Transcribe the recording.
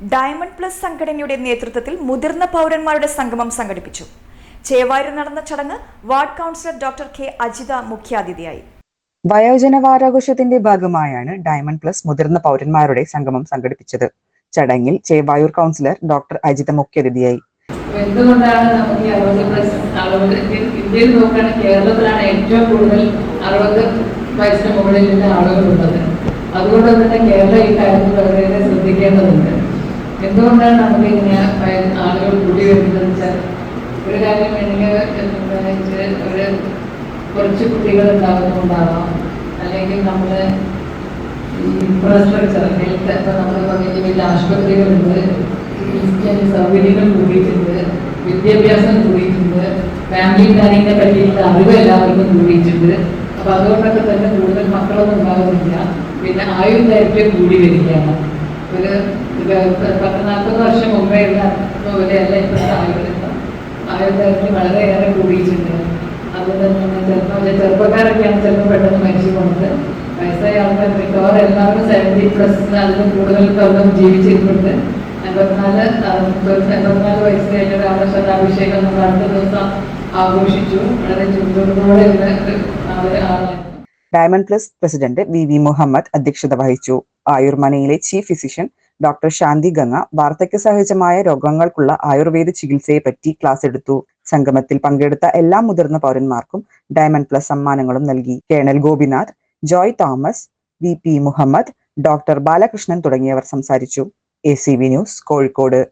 Diamond plus സംഘടനയുടെ നേതൃത്വത്തിൽ മുതിർന്ന പൗരന്മാരുടെ സംഗമം സംഘടിപ്പിച്ചു. ചേവായൂരിൽ നടന്ന ചടങ്ങ് ward councillor doctor K Ajitha മുഖ്യാതിഥിയായി. വയോജന വാരാഘോഷത്തിന്റെ ഭാഗമായാണ് ഡയമണ്ട് പ്ലസ് മുതിർന്ന പൗരന്മാരുടെ സംഗമം സംഘടിപ്പിച്ചത്. ചടങ്ങിൽ ചേവായൂർ കൗൺസിലർ ഡോക്ടർ അജിത മുഖ്യാതിഥിയായി. എന്തുകൊണ്ടാണ് നമുക്ക് അറുപത് പ്ലസ് അറുപത് ഇന്ത്യയിൽ നോക്കുകയാണെങ്കിൽ കേരളത്തിലാണ് ഏറ്റവും കൂടുതൽ അറുപത് വയസ്സിന് മുകളിലുള്ള ആളുകളുള്ളത്. അതുകൊണ്ട് തന്നെ കേരളം ഈ കാര്യത്തിൽ വളരെയേറെ ശ്രദ്ധിക്കേണ്ടതുണ്ട്. എന്തുകൊണ്ടാണ് നമുക്ക് ഇങ്ങനെ ആളുകൾ കൂടി വരുന്നത് വെച്ചാൽ ഒരു കാര്യം വേണമെങ്കിൽ ഒരു കുറച്ച് കുട്ടികൾ ഉണ്ടാകുന്നുണ്ടാവാം അല്ലെങ്കിൽ നമ്മൾ ഇൻഫ്രാസ്ട്രക്ചർ ഹെൽത്ത് ഇപ്പൊ നമ്മൾ വലിയ വലിയ ആശുപത്രികളുണ്ട് ചികിത്സിക്കാൻ സൗകര്യങ്ങൾ കൂടിയിട്ടുണ്ട് വിദ്യാഭ്യാസം കൂടിയിട്ടുണ്ട് ഫാമിലി പ്ലാനിങ്ങിനെ പറ്റിയിട്ടുള്ള അറിവ് എല്ലാവർക്കും കൂടിയിട്ടുണ്ട്. അപ്പൊ അതുകൊണ്ടൊക്കെ തന്നെ കൂടുതൽ മക്കളൊന്നും ഉണ്ടാകുന്നില്ല. പിന്നെ ആയുർദൈർഘ്യം കൂടി വരികയാണ്. ഒരു പത്ത് നാൽപ്പത് വർഷം മുമ്പേ ഉള്ള പോലെയല്ല ഇപ്പോഴത്തെ ആയുർദൈർഘ്യം ആയുർദൈർഘ്യം വളരെയേറെ കൂടിയിട്ടുണ്ട്. അതുകൊണ്ട് തന്നെ ചെറുപ്പക്കാരൊക്കെയാണ് ചിലപ്പോൾ പെട്ടെന്ന് മരിച്ചു പോകുന്നത് വയസ്സായ ആൾക്കാർ മിക്കവാറും എല്ലാവരും സെവന്റി പ്ലസ് അതിന് കൂടുതൽ കൊല്ലം ജീവിച്ചിട്ടുണ്ട് എൺപത്തിനാല് എൺപത്തിനാല് വയസ്സ് കഴിഞ്ഞ ഒരാളുടെ ശതാഭിഷേകം നമ്മൾ അടുത്ത ദിവസം ആഘോഷിച്ചു. വളരെ ഒരു ആളായിരുന്നു diamond plus president V V Muhammad അധ്യക്ഷത വഹിച്ചു. ആയുർമനയിലെ chief physician doctor Shanti Ganga വാർദ്ധക്യ സഹജമായ രോഗങ്ങൾക്കുള്ള ആയുർവേദ ചികിത്സയെ പറ്റി ക്ലാസ് എടുത്തു. സംഗമത്തിൽ പങ്കെടുത്ത എല്ലാ മുതിർന്ന പൗരന്മാർക്കും ഡയമണ്ട് പ്ലസ് സമ്മാനങ്ങളും നൽകി. Colonel Gopinath Joy Thomas V P Muhammad doctor Balakrishnan തുടങ്ങിയവർ സംസാരിച്ചു. A C news Kozhikode.